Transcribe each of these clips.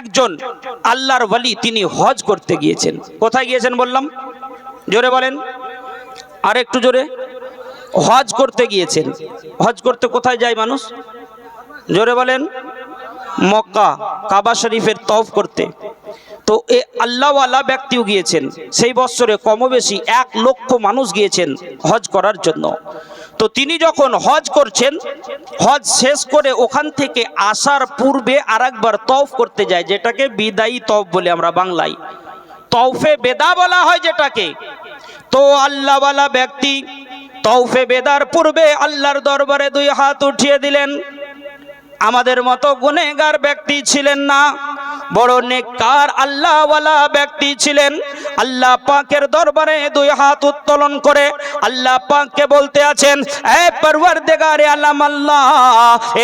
একজন আল্লাহর ওয়ালি তিনি হজ করতে গিয়েছেন। কোথায় গিয়েছেন বললাম? জোরে বলেন। আর একটু জোরে। হজ করতে গিয়েছেন। হজ করতে কোথায় যায় মানুষ? জোরে বলেন। মক্কা, কাবা শরীফের তফ করতে। তো এ আল্লাহওয়ালা ব্যক্তিও গিয়েছেন। সেই বৎসরে কমবেশি এক লক্ষ মানুষ গিয়েছেন হজ করার জন্য। তো তিনি যখন হজ করছেন, হজ শেষ করে ওখান থেকে আসার পূর্বে আর একবার তফ করতে যায়, যেটাকে বিদায়ী তফ বলে আমরা বাংলায়। তৌফে বেদা বলা হয় যেটাকে। তো আল্লাহওয়ালা ব্যক্তি তৌফে বেদার পূর্বে আল্লাহর দরবারে দুই হাত উঠিয়ে দিলেন। আমাদের মতো গুনেগার ব্যক্তি ছিলেন না। বড় নেককার আল্লাহওয়ালা ব্যক্তি ছিলেন। আল্লাহ পাকের দরবারে দুই হাত উত্তোলন করে আল্লাহ পাককে বলতে আছেন, এ পরওয়ারদিগারে আলাম আল্লাহ,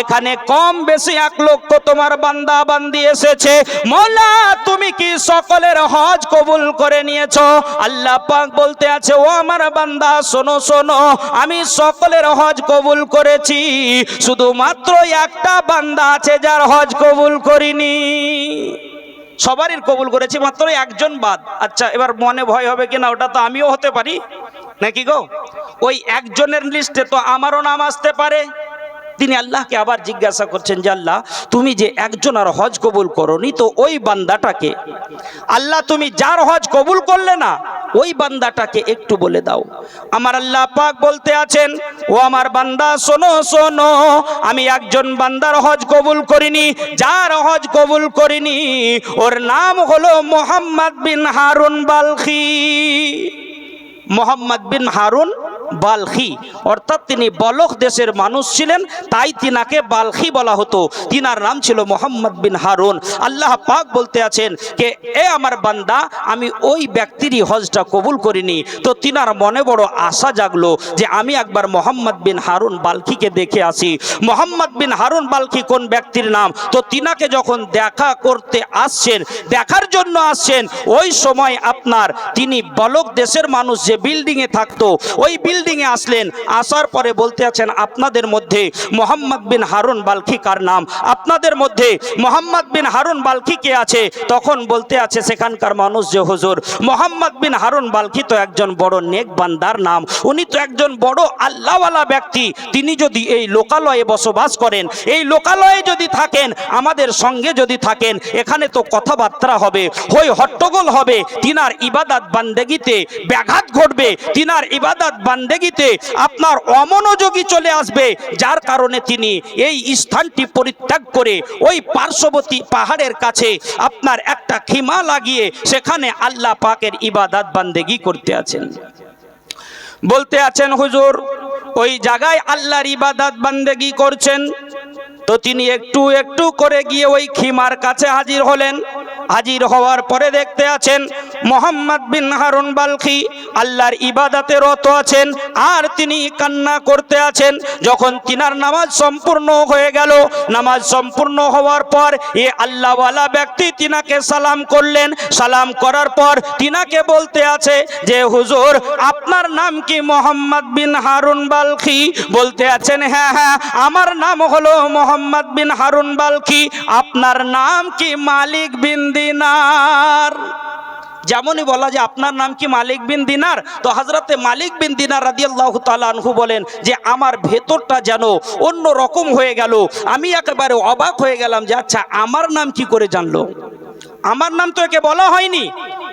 এখানে কম বেশি এক লক্ষ তোমার বান্দা বান্দি এসেছে। মোলা, তুমি কি সকলের হজ কবুল করে নিয়েছো? আল্লাহ পাক বলতে আছে, ও আমার বান্দা, শোনো শোনো, আমি সকলের হজ কবুল করেছি। শুধুমাত্র একটা বান্দা আছে যার হজ কবুল করিনি। সবারই কবুল করেছি মাত্র একজন বাদ। আচ্ছা এবার মনে ভয় হবে কিনা ওটা তো আমিও হতে পারি? নাকি গো? ওই একজনের লিস্টে তো আমারও নাম আসতে পারে। তিনি আল্লাহকে আবার জিজ্ঞাসা করছেন যে আল্লাহ, তুমি যে একজন আর হজ কবুল করনি, তো ওই বান্দাটাকে, আল্লাহ তুমি যার হজ কবুল করলে না, ওই বান্দাটাকে একটু বলে দাও। আমার আল্লাহ পাক বলতে আছেন, ও আমার বান্দা, শোনো শোনো, আমি একজন বান্দার হজ কবুল করিনি, যার হজ কবুল করিনি, ওর নাম হলো মোহাম্মদ বিন হারুন বালখি। মোহাম্মদ বিন হারুন বালখি। অর্থাৎ তিনি বলখ দেশের মানুষ ছিলেন, তাই তিনাকে বালখি বলা হতো। তিনার নাম ছিল মোহাম্মদ বিন হারুন। আল্লাহ পাক বলতে আছেন কে এ আমার বান্দা, আমি ওই ব্যক্তিরই হজটা কবুল করিনি। তো তিনার মনে বড় আশা জাগলো যে, আমি একবার মোহাম্মদ বিন হারুন বালখিকে দেখে আসি। মোহাম্মদ বিন হারুন বালখি কোন ব্যক্তির নাম? তো তিনাকে যখন দেখা করতে আসছেন, দেখার জন্য আসছেন, ওই সময় আপনার, তিনি বলক দেশের মানুষ যে বিল্ডিংয়ে থাকতো, ওই বিল্ডিংয়ে আসলেন, আসার পরে বলতে আছেন, আপনাদের মধ্যে মোহাম্মদ বিন হারুন বালখি কার নাম? আপনাদের মধ্যে মোহাম্মদ বিন হারুন বালখি কে আছে? তখন বলতে আছে সেখানকার মানুষ যে, হুজুর, মোহাম্মদ বিন হারুন বালখি তো একজন বড় নেক বান্দার নাম। উনি তো একজন বড় আল্লাহওয়ালা ব্যক্তি। তিনি যদি এই লোকালয়ে বসবাস করেন, এই লোকালয়ে যদি থাকেন, আমাদের সঙ্গে যদি থাকেন, এখানে তো কথাবার্তা হবে, হই হট্টগোল হবে। তিনার ইবাদাত বান্দেগিতে ব্যাঘাত ঘটবে। তিনার ইবাদাত বান্দেগিতে আপনার অমনোযোগী চলে আসবে, যার কারণে তিনি এই স্থানটি পরিত্যাগ করে ওই পার্শ্ববর্তী পাহাড়ের কাছে আপনার একটা খিমা লাগিয়ে সেখানে আল্লাহ পাকের ইবাদাত বান্দেগি করতে আছেন। বলতে আছেন, হুজুর, ওই জায়গায় আল্লাহর ইবাদাত বান্দেগি করছেন। তো তিনি একটু একটু করে গিয়ে ওই খিমার কাছে হাজির হলেন। হাজির হওয়ার পরে দেখতে আছেন, মোহাম্মদ বিন হারুন বালখি আল্লাহর ইবাদাতে রত আছেন, আর তিনি কান্না করতে আছেন। যখন তিনার নামাজ সম্পূর্ণ হয়ে গেল, নামাজ সম্পূর্ণ হওয়ার পর এ আল্লাহওয়ালা ব্যক্তি তিনাকে সালাম করলেন। সালাম করার পর তিনাকে বলতে আছে যে, হুজুর, আপনার নাম কি মোহাম্মদ বিন হারুন বালখি? বলতে আছেন হ্যাঁ হ্যাঁ আমার নাম হলো মোহাম্মদ বিন হারুন বালখি, আপনার নাম কি মালিক বিন দিনার? যেমনই বলা যে আপনার নাম কি মালিক বিন দিনার? তো হজরতে মালিক বিন দিনার রাদিয়াল্লাহ আনহু বলেন যে, আমার ভেতরটা যেন অন্য রকম হয়ে গেল। আমি একেবারে অবাক হয়ে গেলাম যে আচ্ছা আমার নাম কি করে জানলো? আমার নাম তো একে বলা হয়নি।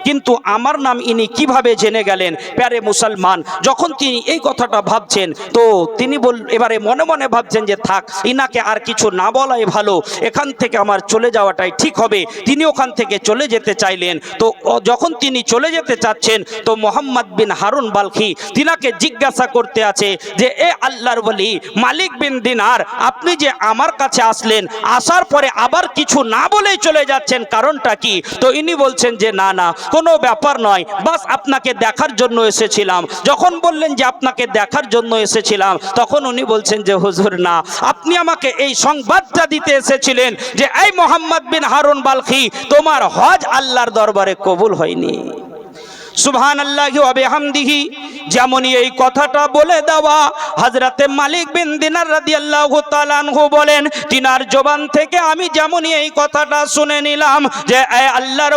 কিন্তু আমার নাম ইনি কীভাবে জেনে গেলেন? প্যারে মুসলমান, যখন তিনি এই কথাটা ভাবছেন, তো তিনি বল, এবারে মনে মনে ভাবছেন যে থাক, ইনাকে আর কিছু না বলাই ভালো, এখান থেকে আমার চলে যাওয়াটাই ঠিক হবে। তিনি ওখান থেকে চলে যেতে চাইলেন, তো যখন তিনি চলে যেতে চাচ্ছেন, তো মোহাম্মদ বিন হারুন বালখি তিনাকে জিজ্ঞাসা করতে আছে যে, এ আল্লাহর বলি মালিক বিন দিনার, আপনি যে আমার কাছে আসলেন, আসার পরে আবার কিছু না বলেই চলে যাচ্ছেন কারণটা কি? তো ইনি বলছেন যে, না না কোনো ব্যাপার নয়। বাস আপনাকে দেখার জন্য এসেছিলাম। যখন বললেন যে আপনাকে দেখার জন্য এসেছিলাম, তখন উনি বলছেন যে, হুজুর, না। আপনি আমাকে এই সংবাদটা দিতে এসেছিলেন যে, এই মোহাম্মদ বিন হারুন বালখি, তোমার হজ আল্লাহর দরবারে কবুল হয়নি। সুবহান হামদিহি যেমনই এই কথাটা বলে দেওয়া হাজরাতে মালিক বিন দিনার রাদিয়াল্লাহু তাআলা আনহু বলেন, তিনার জবান থেকে আমি যেমনই এই কথাটা শুনে নিলাম যে, এ আল্লাহর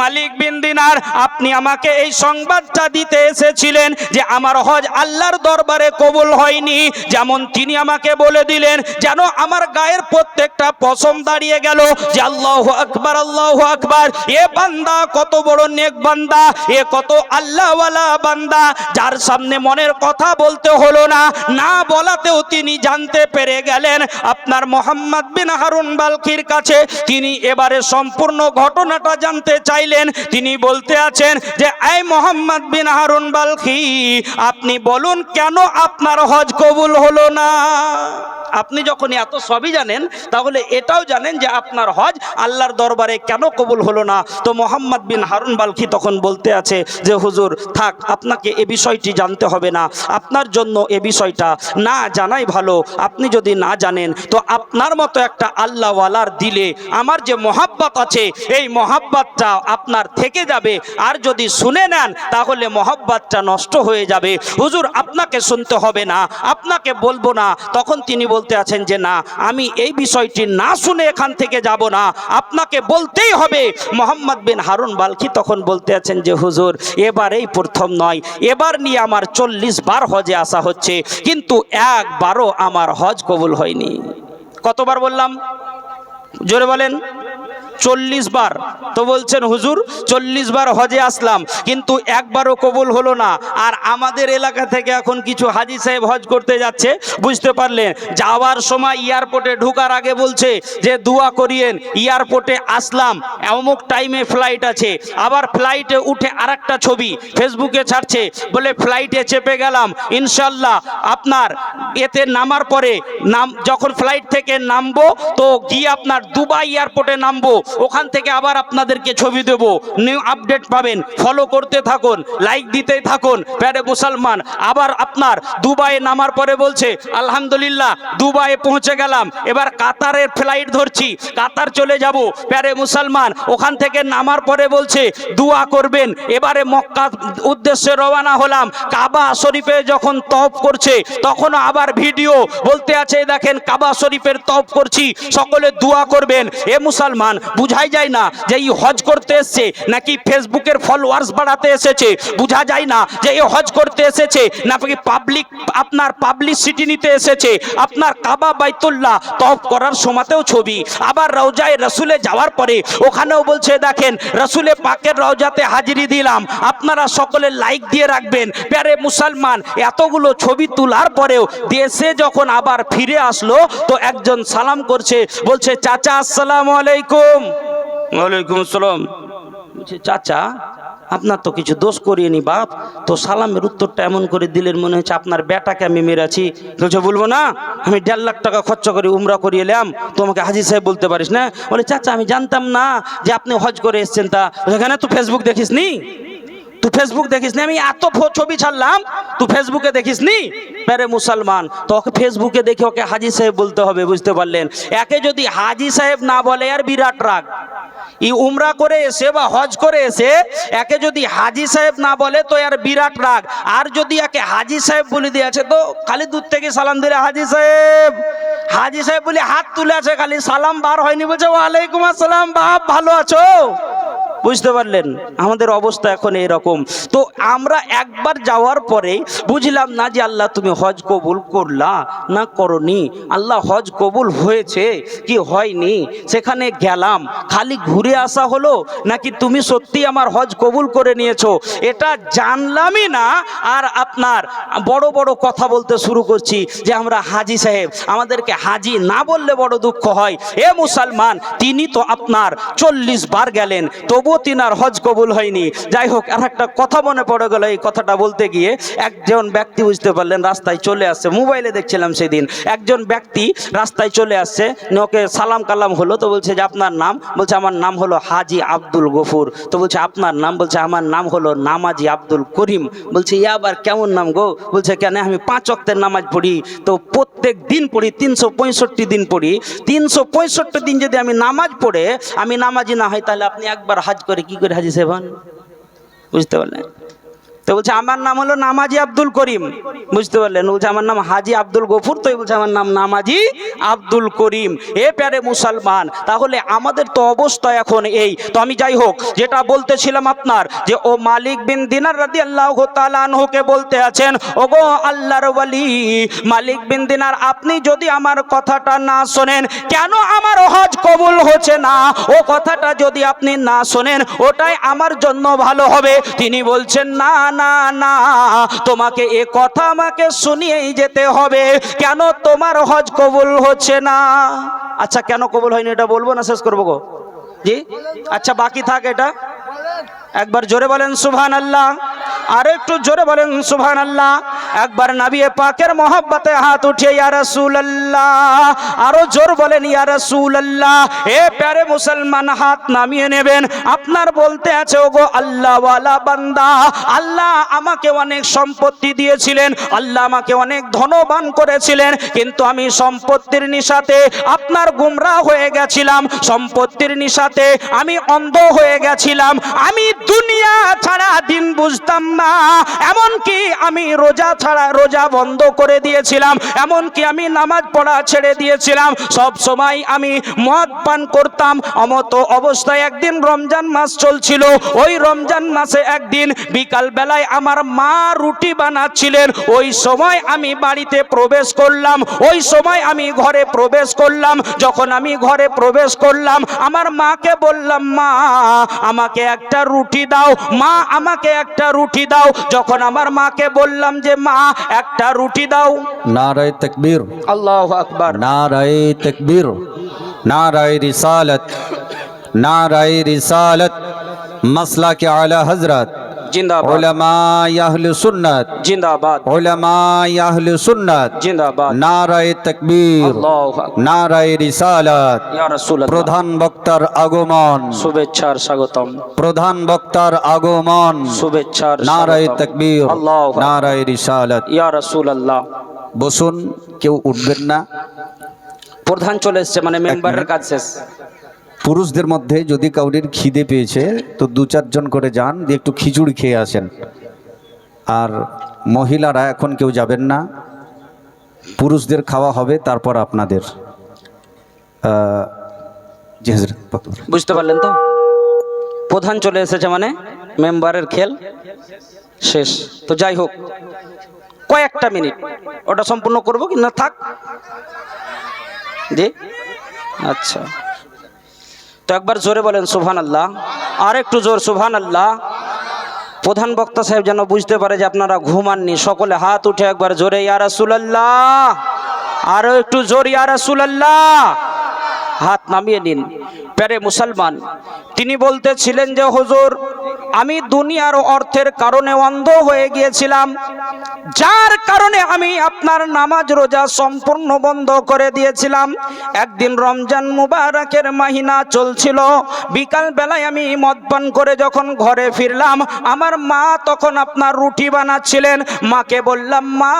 মালিক বিন দিনার, আপনি আমাকে এই সংবাদটা দিতে এসেছিলেন যে, আমার হজ আল্লাহর দরবারে কবুল হয়নি। যেমন তিনি আমাকে বলে দিলেন, যেন আমার গায়ের প্রত্যেকটা পশম দাঁড়িয়ে গেল যে, আল্লাহ আকবার আল্লাহ আকবার। এ বান্দা কত বড় নেক বান্দা, এ কত আল্লাহওয়ালা বান্দা, যার সামনে মনের কথা বলতে হলো না না বলাতেও তিনি জানতে পেরে গেলেন, আপনার মোহাম্মদ বিন হারুন বালকির কাছে তিনি এবারে সম্পূর্ণ ঘটনাটা জানতে চাইলেন, তিনি বলতে আছেন যে, এই মোহাম্মদ বিন হারুন বালকি, আপনি বলুন কেন আপনার হজ কবুল হলো না? আপনি যখন এত সবই জানেন, তাহলে এটাও জানেন যে, আপনার হজ আল্লাহর দরবারে কেন কবুল হলো না? তো মোহাম্মদ বিন হারুন বালকি তখন বলতে আছে যে, হুজুর, থাক, আপনাকে এ বিষয়টি জানতে হবে না। আপনার জন্য এ বিষয়টা না জানাই ভালো। আপনি যদি না জানেন, তো আপনার মতো একটা আল্লাহওয়ালার দিলে আমার যে মহাব্বত আছে, এই মহাব্বতটা আপনার থেকে যাবে। আর যদি শুনে নেন, তাহলে মহাব্বতটা নষ্ট হয়ে যাবে। হুজুর, আপনাকে শুনতে হবে না, আপনাকে বলব না। তখন তিনি বলতে আছেন যে, না, আমি এই বিষয়টি না শুনে এখান থেকে যাব না। আপনাকে বলতেই হবে। মোহাম্মদ বিন হারুন বালকি তখন বলতে আছেন যে, হুজুর, এবারেই প্রথম নয়। এবার নিয়ে আমার চল্লিশ বার হজে আসা হচ্ছে, কিন্তু একবারও আমার হজ কবুল হয়নি। কতবার বললাম? জোরে বলেন। চল্লিশ বার। তো বলছেন, হুজুর, চল্লিশ বার হজে আসলাম, কিন্তু একবারও কবুল হলো না। আর আমাদের এলাকা থেকে এখন কিছু হাজি সাহেব হজ করতে যাচ্ছে, বুঝতে পারলেন? যাওয়ার সময় এয়ারপোর্টে ঢুকার আগে বলছে যে, দোয়া করিয়েন, এয়ারপোর্টে আসলাম, অমুক টাইমে ফ্লাইট আছে। আবার ফ্লাইটে উঠে আরেকটা ছবি ফেসবুকে ছাড়ছে, বলে, ফ্লাইটে চেপে গেলাম, ইনশাল্লাহ আপনার এতে নামার পরে নাম, যখন ফ্লাইট থেকে নামবো, তো গিয়ে আপনার দুবাই এয়ারপোর্টে নামবো। ওখান থেকে আবার আপনাদেরকে ছবি দেব। নিউ আপডেট পাবেন। ফলো করতে থাকুন লাইক দিতে থাকুন, প্যারে মুসলমান। আবার আপনার দুবাইয়ে নামার পরে বলছে, আলহামদুলিল্লাহ, দুবাইয়ে পৌঁছে গেলাম। এবার কাতারের ফ্লাইট ধরছি, কাতার চলে যাব। প্যারে মুসলমান, ওখান থেকে নামার পরে বলছে, দোয়া করবেন। এবারে মক্কা উদ্দেশ্যে রওনা হলাম। কাবা শরীফে যখন তপ করছে তখন আবার ভিডিও বলতে আছে, দেখেন, কাবা শরীফের তপ করছি। সকলে দোয়া করবেন। এ মুসলমান বুঝাই যায় না যে এই হজ করতে এসছে নাকি ফেসবুকের ফলোয়ার্স বাড়াতে এসেছে। বুঝা যায় না যে এই হজ করতে এসেছে নাকি পাবলিক আপনার পাবলিসিটি নিতে এসেছে। আপনার কাবা বাইতুল্লাহ তফ করার সময়তেও ছবি। আবার রওজায় রসুলে যাওয়ার পরে ওখানেও বলছে, দেখেন, রসুলে পাকের রওজাতে হাজিরি দিলাম। আপনারা সকলে লাইক দিয়ে রাখবেন। প্যারে মুসলমান, এতগুলো ছবি তোলার পরেও দেশে যখন আবার ফিরে আসলো, তো একজন সালাম করছে, বলছে, চাচা, আসসালামু আলাইকুম। ওয়ালাইকুম আসসালাম। চাচা, আপনার তো কিছু দোষ করিনি বাপ। তো সালামের উত্তরটা এমন করে দিলেন, মনে হচ্ছে আপনার বেটাকে আমি মেরেছি। বলছে, বলব না, আমি দেড় লাখ টাকা খরচা করে উমরা করিয়ে এলাম। তোমাকে হাজি সাহেব বলতে পারিস না? বলে, চাচা, আমি জানতাম না যে আপনি হজ করে এসছেন তা। সেখানে তুই ফেসবুক দেখিস নি তুই ফেসবুক দেখিস নি আমি এত ছবি ছাড়লাম, তুই ফেসবুকে দেখিস নি প্যারে মুসলমান তো ওকে ফেসবুকে দেখে ওকে হাজি সাহেব বলতে হবে, বুঝতে পারলেন? একে যদি হাজি সাহেব না বলে আর বিরাট রাগ। ই উমরা করে এসে বা হজ করে এসে একে যদি হাজি সাহেব না বলে তো আর বিরাট রাগ। আর যদি একে হাজি সাহেব বলে দিয়েছে তো খালি দূর থেকে সালাম দিলে হাজি সাহেব। হাজি সাহেব বলে হাত তুলে আছে, খালি সালাম বার হয়নি বলছে, ওয়ালাইকুম আসসালাম বাপ, ভালো আছো? বুঝতে পারলেন? আমাদের অবস্থা এখন এরকম তো আমরা একবার যাওয়ার পরে বুঝলাম না যে আল্লাহ তুমি হজ কবুল করলা না করনি। আল্লাহ হজ কবুল হয়েছে কি হয়নি? সেখানে গেলাম। খালি ঘুরে আসা হলো নাকি তুমি সত্যি আমার হজ কবুল করে নিয়েছো? এটা জানলামই না। আর আপনার বড় বড় কথা বলতে শুরু করছি যে আমরা হাজি সাহেব, আমাদেরকে হাজি না বললে বড় দুঃখ হয়। এ মুসলমান, তিনি তো আপনার চল্লিশ বার গেলেন তবুও তিনার হজ কবুল হয়নি। যাই হোক, আর একটা কথা মনে পড়ে গেল এই কথাটা বলতে গিয়ে। একজন ব্যক্তি বুঝতে পারলেন, রাস্তায় চলে আসছে। মোবাইলে দেখছিলাম সেদিন, একজন ব্যক্তি রাস্তায় চলে আসছে। ওকে সালাম কালাম হলো, তো বলছে যে, আপনার নাম? বলছে, আমার নাম হলো হাজি আব্দুল গফুর। তো বলছে, আপনার নাম? বলছে, আমার নাম হলো নামাজি আব্দুল করিম। বলছে ইয়া আবার কেমন নাম গো? বলছে, কেন? আমি পাঁচ অক্তের নামাজ পড়ি। তো প্রত্যেক দিন পড়ি, তিনশো পঁয়ষট্টি দিন পড়ি। তিনশো পঁয়ষট্টি দিন যদি আমি নামাজ পড়ে, আমি নামাজি না হয় তাহলে আপনি একবার হাজ করে কি করে হাজি সেভন বুঝতে পারলেন? তো বলছে, আমার নাম হলো নামাজি আব্দুল করিম। বুঝতে পারলেন? বলছে, আমার নাম হাজি আব্দুল গফুর। তো বলছে, আমার নাম নামাজি আব্দুল করিম। এ প্যারে মুসলমান, তাহলে আমাদের তো অবস্থা এখন এই। তো আমি যাই হোক, যেটা বলতেছিলাম আপনার, যে ও মালিক বিন দিনার রাদি আল্লাহ তালানহুকে বলতে আছেন ও গো আল্লাহর ওয়ালি, মালিক বিন দিনার, আপনি যদি আমার কথাটা না শোনেন, কেন আমার হজ কবুল হচ্ছে না? ও কথাটা যদি আপনি না শোনেন, ওটাই আমার জন্য ভালো হবে। তিনি বলছেন, না না না, তোমাকে এ কথা আমাকে শুনিয়েই যেতে হবে। কেন তোমার হজ কবুল হচ্ছে না? আচ্ছা কেন কবুল হয়নি এটা বলব না, শেষ করব গো? জি? আচ্ছা বাকি থাক এটা। একবার জোরে বলেন সুভান আল্লাহ আর একটু জোরে বলেন সুবহান আল্লাহ একবার নাবিয়ে পাকের মহব্বতে হাত উঠিয়ে, ইয়া রাসূলুল্লাহ। আরও জোর বলেন, ইয়া রাসূলুল্লাহ। এ প্যারে মুসলমান হাত নামিয়ে নেবেন। আপনার বলতে আছে, ওগো আল্লাহ ওয়ালা বান্দা। আল্লাহ আমাকে অনেক সম্পত্তি দিয়েছিলেন। আল্লাহ আমাকে অনেক ধনবান করেছিলেন। কিন্তু আমি সম্পত্তির নিশাতে আপনার গুমরা হয়ে গেছিলাম। সম্পত্তির নিশাতে আমি অন্ধ হয়ে গেছিলাম। আমি দুনিয়া ছাড়া দিন বুঝতাম না, এমনকি আমি রোজা ছাড়া রোজা বন্ধ করে দিয়েছিলাম, এমনকি আমি নামাজ পড়া ছেড়ে দিয়েছিলাম, সব সময় আমি মদ পান করতাম, অমত অবস্থায় একদিন রমজান মাস চলছিল, ওই রমজান মাসে একদিন বিকাল বেলায় আমার মা রুটি বানাচ্ছিলেন, ওই সময় আমি বাড়িতে প্রবেশ করলাম, ওই সময় আমি ঘরে প্রবেশ করলাম, যখন আমি ঘরে প্রবেশ করলাম, আমার মাকে বললাম, মা, আমাকে একটা রুটি দাও, মা, আমাকে একটা রুটি দাও। যখন আমার মাকে বললাম যে মা একটা রুটি দাও। নারায় তকবীর। আল্লাহ আকবর। নারায় তকবীর। নারায় রিসালত। নারায় রিসালত। মসলা কে আলা হজরত জিন্দাবাদ। ওলামা ইয়াহলু সুন্নাত। জিন্দাবাদ। ওলামা ইয়াহলু সুন্নাত। জিন্দাবাদ। নারায়ে তাকবীর। নারায়ে রিসালাত। ইয়া রাসূলুল্লাহ। প্রধান বক্তার আগমন। শুভেচ্ছার স্বাগতম। প্রধান বক্তার আগমন। শুভেচ্ছার নারায়ে তাকবীর। আল্লাহু নারায়ে রিসালাত। ইয়া আল্লাহ বসুন কেউ উঠবেন না। প্রধান চলে এসছে মানে মেম্বারের কাজ শেষ। পুরুষদের মধ্যে যদি কাউরির খিদে পেয়েছে, তো দু চারজন করে যান, দিয়ে একটু খিচুড়ি খেয়ে আসেন। আর মহিলারা এখন কেউ যাবেন না। পুরুষদের খাওয়া হবে, তারপর আপনাদের। জি বুঝতে পারলেন তো? প্রধান চলে এসেছে মানে মেম্বারের খেল। শেষ। তো যাই হোক, কয়েকটা মিনিট। ওটা সম্পূর্ণ করব কি না? থাক। জি। আচ্ছা। তো একবার জোরে বলেন সুভান আল্লাহ আর একটু জোর সুভান আল্লাহ প্রধান বক্তা সাহেব যেন বুঝতে পারে যে আপনারা ঘুমাননি, সকলে হাত উঠে একবার জোরে ইয়ারাসুল আল্লাহ আরও একটু জোর ইয়ারাসুল আল্লাহ হাত নামিয়ে নিন। প্যারে মুসলমান, তিনি বলতেছিলেন যে, হুজুর আমি দুনিয়ার অর্থের কারণে অন্ধ হয়ে গিয়েছিলাম। যার কারণে আমি আপনার নামাজ রোজা সম্পূর্ণ বন্ধ করে দিয়েছিলাম। একদিন রমজান মুবারকের মাহিনা চলছিল। বিকাল বেলায় আমি মদ পান করে যখন ঘরে ফিরলাম, আমার মা তখন আপনার রুটি বানাচ্ছিলেন। মাকে বললাম, মা,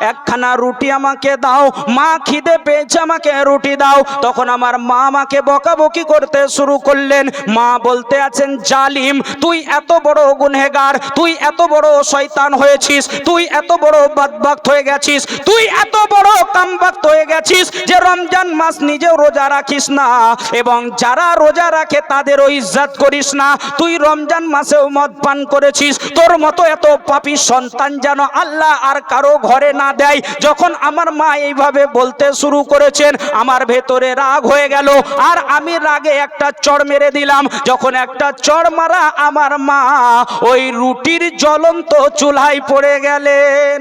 একখানা রুটি আমাকে দাও। মা খিদে পেয়েছে, আমাকে রুটি দাও। তখন আমার মা আমাকে বকাবকি করতে শুরু করলেন। মা বলতে আছেন, জালিম তুই এত বড় গুনহেগার, তুই এত বড় শয়তান হয়েছিস, তুই এত বড় বাদবাক্ত হয়ে গেছিস, তুই এত বড় কামবাক্ত হয়ে গেছিস যে রমজান মাস নিজেও রোজা রাখিস না। এবং যারা রোজা রাখে তাদেরও ইজ্জত করিস না। তুই রমজান মাসেও মদ পান করেছিস, তোর মতো এত পাপী সন্তান যেন আল্লাহ আর কারও ঘরে না দেয়। যখন আমার মা এইভাবে বলতে শুরু করেছেন, আমার ভেতরে রাগ হয়ে গেল। আর আমি রাগে একটা চড় মেরে দিলাম। যখন একটা চড় মারা আমার মা ওই রুটির জ্বলন্ত চুলায় পড়ে গেলেন।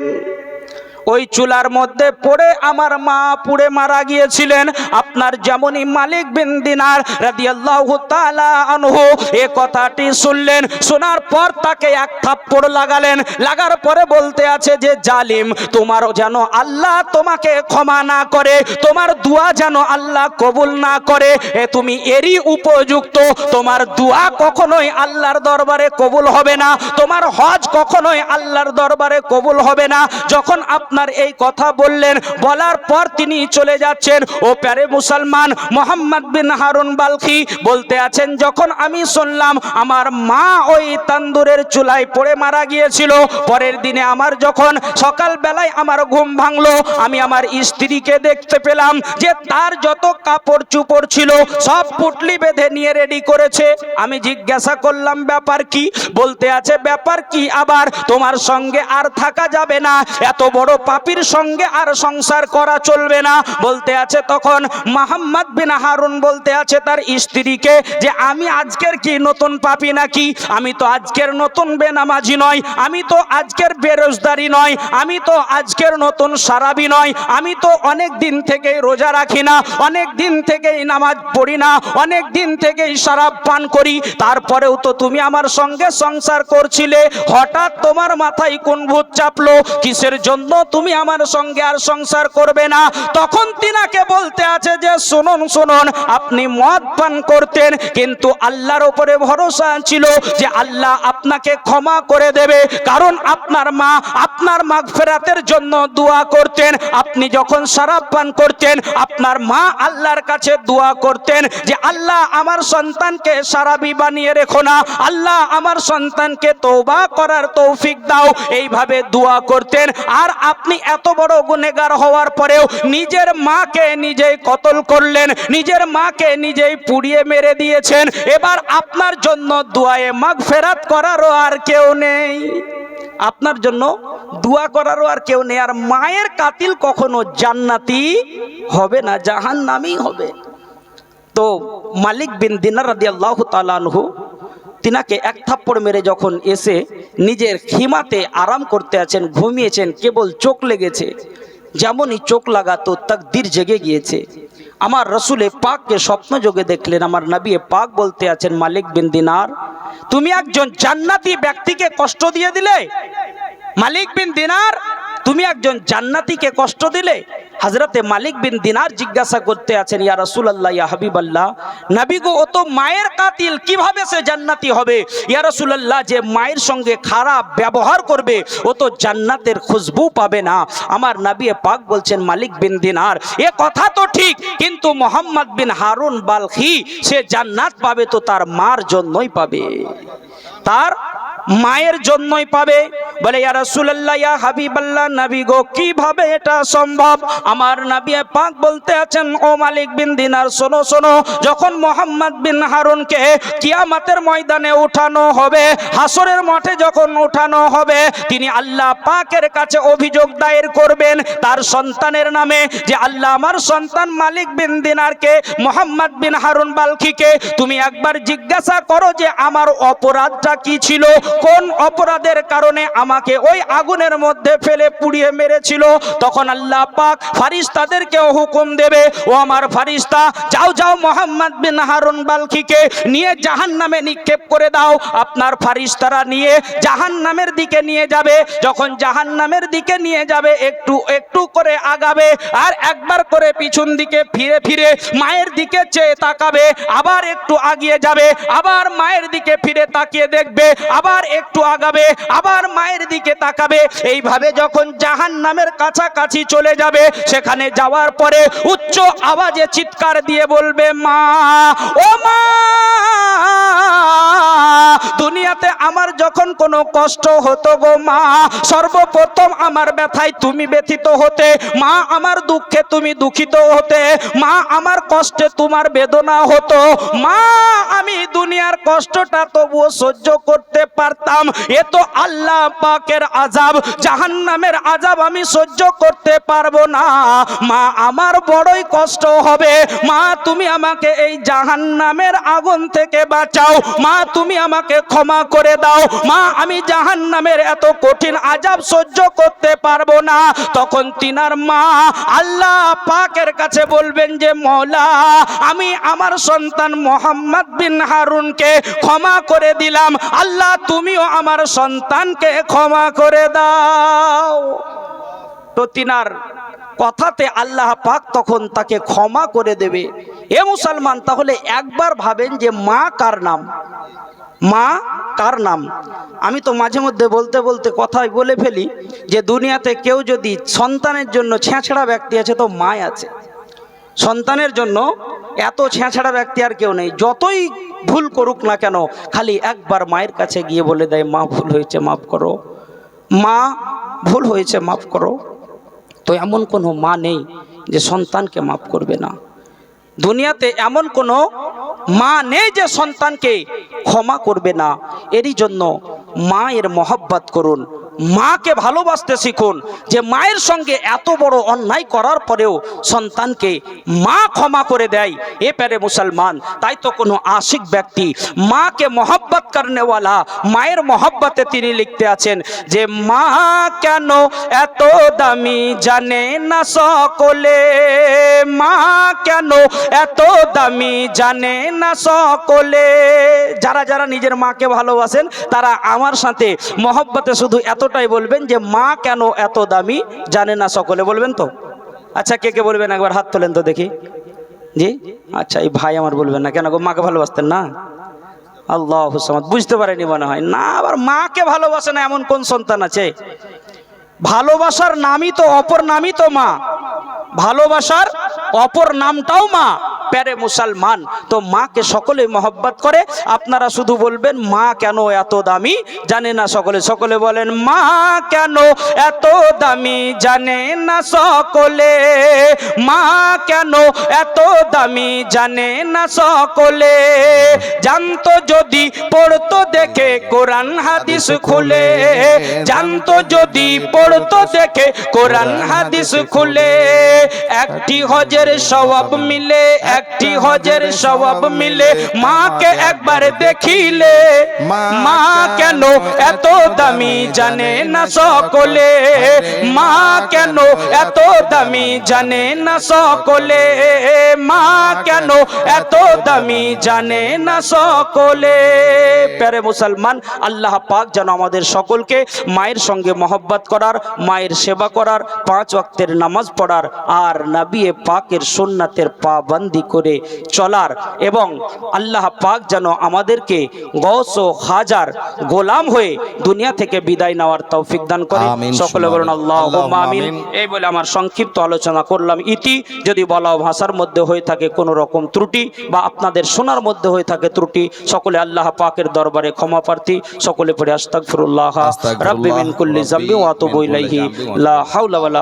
ওই চুলার মধ্যে পড়ে আমার মা পুড়ে মারা গিয়েছিলেন। আপনার যেমনই মালিক বিন দিনার রাদিয়াল্লাহু তাআলা আনহু, এ কথাটি শুনলেন, শোনার পর তাকে এক থাপ্পড় লাগালেন। লাগার পরে বলতে আছে যে, জালিম, তোমারও যেন আল্লাহ তোমাকে ক্ষমা না করে, তোমার দোয়া যেন আল্লাহ কবুল না করে, এ তুমি এরই উপযুক্ত। তোমার দোয়া কখনোই আল্লাহর দরবারে কবুল হবে না, তোমার হজ কখনোই আল্লাহর দরবারে কবুল হবে না। যখন আপনি আপনার এই কথা বললেন, বলার পর তিনি চলে যাচ্ছেন। ও প্যারে মুসলমান, মোহাম্মদ বিন হারুন বালখি বলতে আছেন, যখন আমি শুনলাম আমার মা ওই তান্দুরের চুলায় পড়ে মারা গিয়েছিল, পরের দিনে আমার যখন সকাল বেলায় আমার ঘুম ভাঙলো, আমি আমার স্ত্রীকে দেখতে পেলাম যে তার যত কাপড় চুপড় ছিল সব পুটলি বেঁধে নিয়ে রেডি করেছে। আমি জিজ্ঞাসা করলাম, ব্যাপার কি? বলতে আছে, ব্যাপার কি আবার? তোমার সঙ্গে আর থাকা যাবে না। এত বড় পাপির সঙ্গে আর সংসার করা চলবে না। বলতে আছে তখন মোহাম্মদ বিন হারুন বলতে আছে তার স্ত্রীকে যে, আমি আজকের কি নতুন পাপি নাকি? আমি তো আজকের নতুন বেনামাজি নয়। আমি তো আজকের বেরোজদারি নয়। আমি তো আজকের নতুন সারাবি নয়। আমি তো অনেক দিন থেকেই রোজা রাখি না। অনেক দিন থেকেই নামাজ পড়ি না। অনেক দিন থেকেই শরাব পান করি। তারপরেও তো তুমি আমার সঙ্গে সংসার করছিলে। হঠাৎ তোমার মাথায় কোন ভূত চাপলো? কিসের জন্য তুমি আমার সঙ্গে আর সংসার করবে না। তখন তিনাকে বলতে আছে যে, শুনুন শুনুন, আপনি মদ পান করতেন, কিন্তু আল্লাহর ওপরে ভরসা ছিল যে আল্লাহ আপনাকে ক্ষমা করে দেবে। কারণ আপনার মা আপনার মাগ ফেরাতের জন্য দোয়া করতেন। আপনি যখন শরাব পান করতেন, আপনার মা আল্লাহর কাছে দোয়া করতেন যে, আল্লাহ আমার সন্তানকে সারাবি বানিয়ে রেখো না। আল্লাহ আমার সন্তানকে তৌবা করার তৌফিক দাও। এইভাবে দোয়া করতেন। আর আপনি এত বড় গুনেগার হওয়ার পরেও নিজের মাকে নিজেই কতল করলেন, নিজের মাকে নিজেই পুড়িয়ে মেরে দিয়েছেন। এবার আপনার জন্য দোয়ায়ে মাগ ফেরাত করারও আর কেউ নেই। আপনার জন্য দোয়া করারও আর কেউ নেই। আর মায়ের কাতিল কখনো জান্নাতি হবে না জাহান নামেই হবে। তো মালিক বিন দিনার রাদি আল্লাহ তালানহু তিনাকে এক থাপ্পড় মেরে যখন এসে নিজের খিমাতে আরাম করতে আছেন, ঘুমিয়েছেন, কেবল চোখ লেগেছে, যেমনই চোখ লাগাতো তাকদির জেগে গিয়েছে। আমার রসুলে পাককে স্বপ্ন যোগে দেখলেন, আমার নবী পাক বলতে আছেন, মালিক বিন দিনার, তুমি একজন জান্নাতি ব্যক্তিকে কষ্ট দিয়ে দিলে? মালিক বিন দিনার তুমি একজন জান্নাতিকে কষ্ট দিলে হজরতে মালিক বিন দিনার জিজ্ঞাসা করতে আছেন, ইয়া রাসুল আল্লাহ ইয়া হাবিবাল্লাহ, নবী গো, ও তো মায়ের কাতিল, কীভাবে সে জান্নাতি হবে? ইয়া রাসূলুল্লাহ, যে মায়ের সঙ্গে খারাপ ব্যবহার করবে, ও তো জান্নাতের খুশবু পাবে না। আমার নবী পাক বলছেন, মালিক বিন দিনার, এ কথা তো ঠিক, কিন্তু মোহাম্মদ বিন হারুন বালখি, সে জান্নাত পাবে তো তার মার জন্যই পাবে। তার মায়ের জন্যই পাবে। বলে হাবিবাল্লাহ গো, কীভাবে এটা সম্ভব? আমার নবী পাক বলতে আছেন, ও মালিক বিন দিনার, শোনো শোনো, যখন মোহাম্মদ বিন হারুনকে কিয়ামতের ময়দানে উঠানো হবে, হাসরের মাঠে যখন উঠানো হবে, তিনি আল্লাহ পাকের কাছে অভিযোগ দায়ের করবেন তার সন্তানের নামে যে, আল্লাহ আমার সন্তান মালিক বিন দিনারকে, মোহাম্মদ বিন হারুন বালখিকে, তুমি একবার জিজ্ঞাসা করো যে, আমার অপরাধটা কি ছিল? কোন অপরাধের কারণে আমাকে ওই আগুনের মধ্যে ফেলে পুড়িয়ে মেরেছিল? তখন আল্লাহ পাক ফারিস্তাদেরকেও হুকুম দেবে, ও আমার ফারিস্তা যাও যাও মোহাম্মদ বিন হারুন বালখিকে নিয়ে জাহান নামে নিক্ষেপ করে দাও। আপনার ফারিস্তারা নিয়ে জাহান নামের দিকে নিয়ে যাবে। যখন জাহান নামের দিকে নিয়ে যাবে, একটু একটু করে আগাবে আর একবার করে পিছন দিকে ফিরে ফিরে মায়ের দিকে চেয়ে তাকাবে। আবার একটু আগিয়ে যাবে, আবার মায়ের দিকে ফিরে তাকিয়ে দেখবে, আবার একটু আগাবে, আবার মায়ের দিকে তাকাবে। এইভাবে যখন জাহান নামের কাছাকাছি চলে যাবে, সেখানে যাওয়ার পরে উচ্চ আওয়াজে চিৎকার দিয়ে বলবে, মা, ও মা! দুনিয়াতে আমার যখন কোনো কষ্ট হতো গো মা, সর্বপ্রথম আমার ব্যথায় তুমি ব্যথিত হতে, মা আমার দুঃখে তুমি দুঃখিত হতে, মা আমার কষ্টে তোমার বেদনা হতো। মা, আমি দুনিয়ার কষ্টটা তবুও সহ্য করতে পারতাম। এ তো আল্লাহ পাকের আজাব জাহান্নামের আজাব আমি সহ্য করতে পারব না। মা, আমার বড়ই কষ্ট হবে। মা, তুমি আমাকে এই জাহান্নামের আগুন থেকে বাঁচাও। মা, তুমি আমাকে ক্ষমা করে দাও। মা, আমি জাহান্নামের এত কঠিন আজাব সহ্য করতে পারব না। তখন তিনার মা আল্লাহ পাকের কাছে বলবেন যে, মৌলা, আমি আমার সন্তান মোহাম্মদ বিন হারুনকে ক্ষমা করে দিলাম। আল্লাহ, তুমিও আমার সন্তানকে ক্ষমা করে দাও। তো তিনার কথাতে আল্লাহ পাক তখন তাকে ক্ষমা করে দেবে। এ মুসলমান, তাহলে একবার ভাবেন যে মা কার নাম? মা কার নাম? আমি তো মাঝে মধ্যে বলতে বলতে কথাই বলে ফেলি যে দুনিয়াতে কেউ যদি সন্তানের জন্য ছেঁচড়া ব্যক্তি আছে তো মাই আছে। সন্তানের জন্য এত ছেঁচড়া ব্যক্তি আর কেউ নেই। যতই ভুল করুক না কেন, খালি একবার মায়ের কাছে গিয়ে বলে দেয়, মা ভুল হয়েছে, মাফ করো। মা ভুল হয়েছে, মাফ করো। তো এমন কোনো মা নেই যে সন্তানকে মাফ করবে না। দুনিয়াতে এমন কোনো মা নেই যে সন্তানকে ক্ষমা করবে না। এরই জন্য মায়ের মহব্বত করুন। মাকে ভালোবাসতে শিখুন যে মায়ের সঙ্গে এত বড় অন্যায় করার পরেও সন্তানকে মা ক্ষমা করে দেয়। এ প্যারে মুসলমান, তাই তো কোনো আশিক ব্যক্তি মাকে মহব্বত করনেওয়ালা, মায়ের মহব্বতে তিনি লিখতে আছেন যে, মা কেন এত দামি জানে না সকলে? মা কেন এত দামি জানে না সকলে? যারা যারা নিজের মাকে ভালোবাসেন, তারা আমার সাথে মহব্বতে শুধু এতটাই বলবেন যে মা কেন এত দামি জানে না সকলে, বলবেন তো? আচ্ছা কে কে বলবেন? একবার হাত তোলেন তো দেখি। জি? আচ্ছা এই ভাই আমার বলবেন না। কেন গো, মাকে ভালোবাসতেন না? আল্লাহ হুসামাদ বুঝতে পারেনি মনে হয়। না, আবার মাকে ভালোবাসে না এমন কোন সন্তান আছে? ভালোবাসার নামই তো অপর নামই তো মা। ভালোবাসার অপর নামটাও মা, প্যারে মুসলমান। তো মাকে সকলে মহব্বত করে, আপনারা শুধু বলবেন, মা কেন এত দামি? জানে না সকলে। সকলে বলেন, মা কেন এত দামি? জানে না সকলে। মা কেন এত দামি? জানে না সকলে। জানতো যদি পড়তো দেখে, কোরআন হাদিস খুলে। জানতো যদি পড়তো দেখে কোরআন হাদিস খুলে। একটি হজের সওয়াব মিলে, একটি হজের সওয়াব মিলে। মাকে একবার দেখিলে, মা কেন এত দামি জানে না সকলে? মা কেন এত দামি জানে না সকলে? মা কেন এত দামি জানে না সকলে? প্যারে মুসলমান, আল্লাহ পাক যেন আমাদের সকলকে মায়ের সঙ্গে মহব্বত করার মায়ের সেবা করার পাঁচ ওয়াক্তের নামাজ পড়ার আর নাবিয়ে পাকের সুন্নাতের পাবন্দি করে চলার এবং আল্লাহ পাক যেন আমাদেরকে গৌস ও হাজার গোলাম হয়ে দুনিয়া থেকে বিদায় নেওয়ার তৌফিক দান করে। সকলে বলুন আল্লাহ আমিন। এই বলে আমার সংক্ষিপ্ত আলোচনা করলাম। ইতি যদি বলা ভাষার মধ্যে হয়ে থাকে কোনো রকম ত্রুটি বা আপনাদের শোনার মধ্যে হয়ে থাকে ত্রুটি সকলে আল্লাহ পাকের দরবারে ক্ষমা প্রার্থী সকলে পড়ে আস্তাগফিরুল্লাহ। রাব্বি মিন কুল্লি যামবি ওয়া আতুবু ইলাইহি লা হাওলা ওয়ালা